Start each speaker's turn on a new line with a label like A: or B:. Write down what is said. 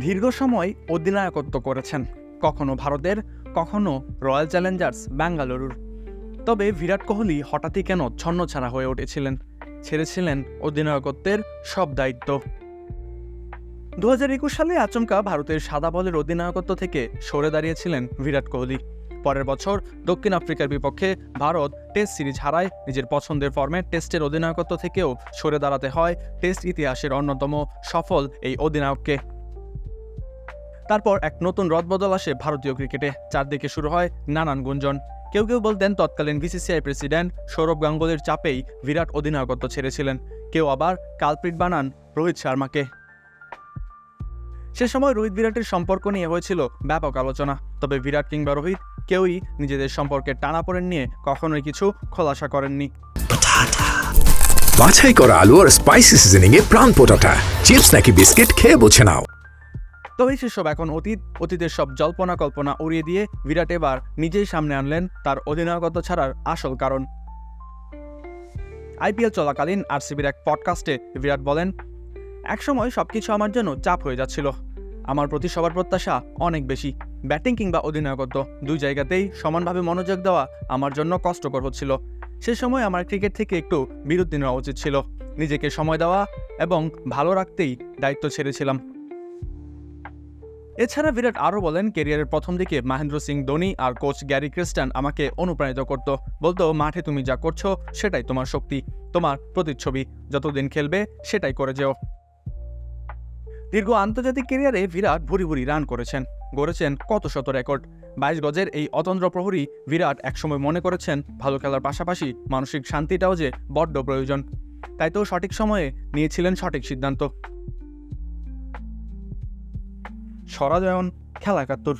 A: দীর্ঘ সময় অধিনায়কত্ব করেছেন, কখনো ভারতের, কখনো রয়্যাল চ্যালেঞ্জার্স বেঙ্গালুরুর তবে বিরাট কোহলি হঠাৎই কেন ছন্নছাড়া হয়ে উঠেছিলেন? ছেড়েছিলেন অধিনায়কত্বের সব দায়িত্ব। দু হাজার একুশ সালে আচমকা ভারতের সাদা বলের অধিনায়কত্ব থেকে সরে দাঁড়িয়েছিলেন বিরাট কোহলি। পরের বছর দক্ষিণ আফ্রিকার বিপক্ষে ভারত টেস্ট সিরিজ হারায়। নিজের পছন্দের ফর্মে টেস্টের অধিনায়কত্ব থেকেও সরে দাঁড়াতে হয় টেস্ট ইতিহাসের অন্যতম সফল এই অধিনায়ককে। তারপর এক নতুন রদবদল আসে ভারতীয় ক্রিকেটে। চারদিকে শুরু হয় নানান গুঞ্জন। কেউ কেউ বলতেন তৎকালীন বিসিসিআই প্রেসিডেন্ট সৌরভ গাঙ্গুলির চাপেই বিরাট অধিনায়কত্ব ছেড়েছিলেন। কেউ আবার কালপ্রিট বানান রোহিত শর্মাকে। সে সময় রোহিত বিরাটের সম্পর্ক নিয়ে হয়েছিল ব্যাপক আলোচনা। তবে বিরাট কিংবা রোহিত কেউই নিজেদের সম্পর্কে টানাপোড়েন নিয়ে কখনোই কিছু খোলাসা করেননি।
B: বাছাই করা আলু আর স্পাইসি সিজনিং এ প্রাণ পোটাটা। চিপস নাকি বিস্কিট খেয়ে বুঝে নাও।
A: তবে সেসব এখন অতীত, অতীতের সব জল্পনা কল্পনা উড়িয়ে দিয়ে বিরাট এবার নিজেই সামনে আনলেন তার অধিনায়কত্ব ছাড়ার আসল কারণ। আইপিএল চলাকালীন আরসিবির এক পডকাস্টে বিরাট বলেন, একসময় সব কিছু আমার জন্য চাপ হয়ে যাচ্ছিল। আমার প্রতি সবার প্রত্যাশা অনেক বেশি। ব্যাটিং কিংবা অধিনায়কত্ব দুই জায়গাতেই সমানভাবে মনোযোগ দেওয়া আমার জন্য কষ্টকর হচ্ছিল। সে সময় আমার ক্রিকেট থেকে একটু বিরতি নেওয়া উচিত ছিল। নিজেকে সময় দেওয়া এবং ভালো রাখতেই দায়িত্ব ছেড়েছিলাম। এছাড়া বিরাট আরও বলেন, কেরিয়ারের প্রথম দিকে মহেন্দ্র সিং, ধোনি আর কোচ গ্যারি ক্রিস্টান আমাকে অনুপ্রাণিত করত। বলতো, মাঠে তুমি যা করছ, সেটাই তোমার শক্তি। তোমার প্রতিচ্ছবি, যতদিন খেলবে, সেটাই করে যেও। দীর্ঘ আন্তর্জাতিক কেরিয়ারে বিরাট ভুরি ভুরি রান করেছেন, গড়েছেন কত শত রেকর্ড। বাইশ গজের এই অতন্ত্র প্রহরী বিরাট একসময় মনে করেছেন, ভালো খেলার পাশাপাশি মানসিক শান্তিটাও যে বড্ড প্রয়োজন। তাই তো সঠিক সময়ে নিয়েছিলেন সঠিক সিদ্ধান্ত। সরাজয়ন খেলা একাত্তর